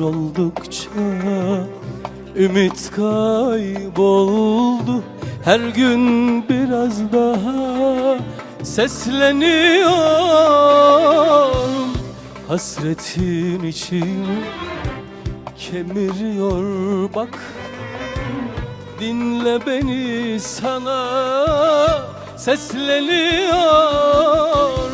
oldukça Ümit kayboldu. Her gün biraz daha Sesleniyorum. Hasretin için Kemiriyor bak. Dinle beni sana sesleniyorum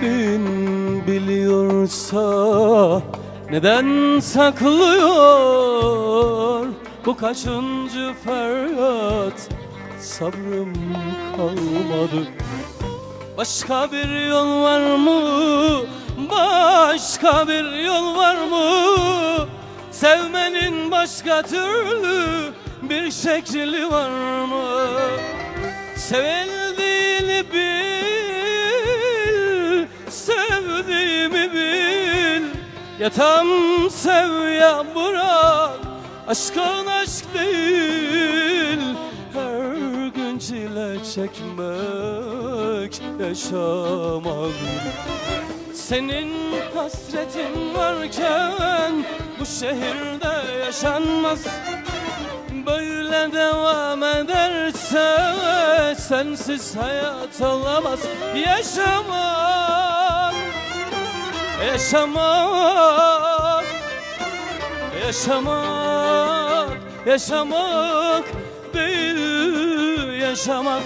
Kalbin biliyorsa neden saklıyor bu kaçıncı feryat sabrım kalmadı Başka bir yol var mı? Başka bir yol var mı? Sevmenin başka türlü bir şekli var mı? Sevildiğini sevdiğimi bil. Ya tam sev ya bırak, aşkın aşk değil. Her gün çile çekmek, yaşamak senin hasretin varken bu şehirde yaşanmaz. Böyle devam ederse sensiz hayat olamaz Yaşamak, yaşamak, yaşamak, yaşamak değil yaşamak